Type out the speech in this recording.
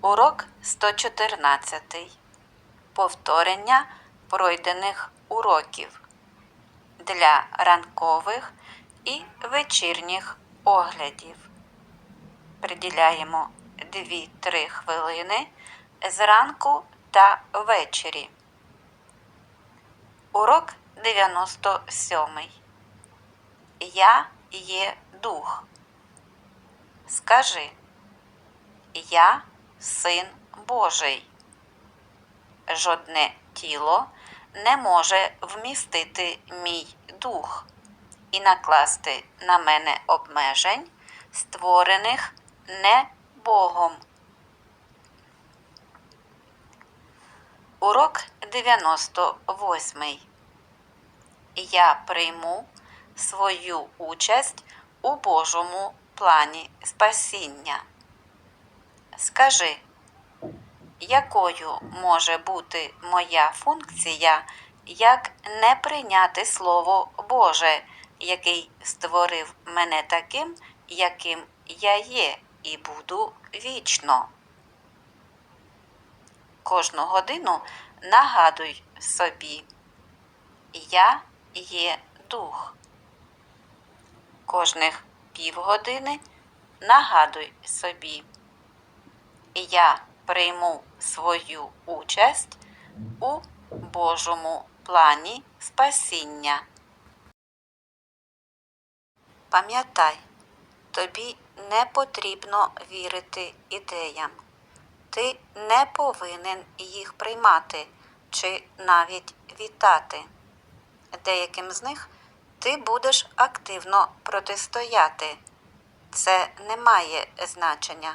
Урок 114. Повторення пройдених уроків для ранкових і вечірніх оглядів. Приділяємо 2-3 хвилини зранку та ввечері. Урок 97. Я є дух. Скажи. Я син Божий. Жодне тіло не може вмістити мій дух і накласти на мене обмежень, створених не Богом. Урок 98. Я прийму свою участь у Божому плані спасіння. Скажи, якою може бути моя функція, як не прийняти Слово Боже, який створив мене таким, яким я є, і буду вічно. Кожну годину нагадуй собі, я є дух. Кожних півгодини нагадуй собі, я прийму свою участь у Божому плані спасіння. Пам'ятай, тобі не потрібно вірити ідеям. Ти не повинен їх приймати чи навіть вітати. Деяким з них ти будеш активно протистояти. Це не має значення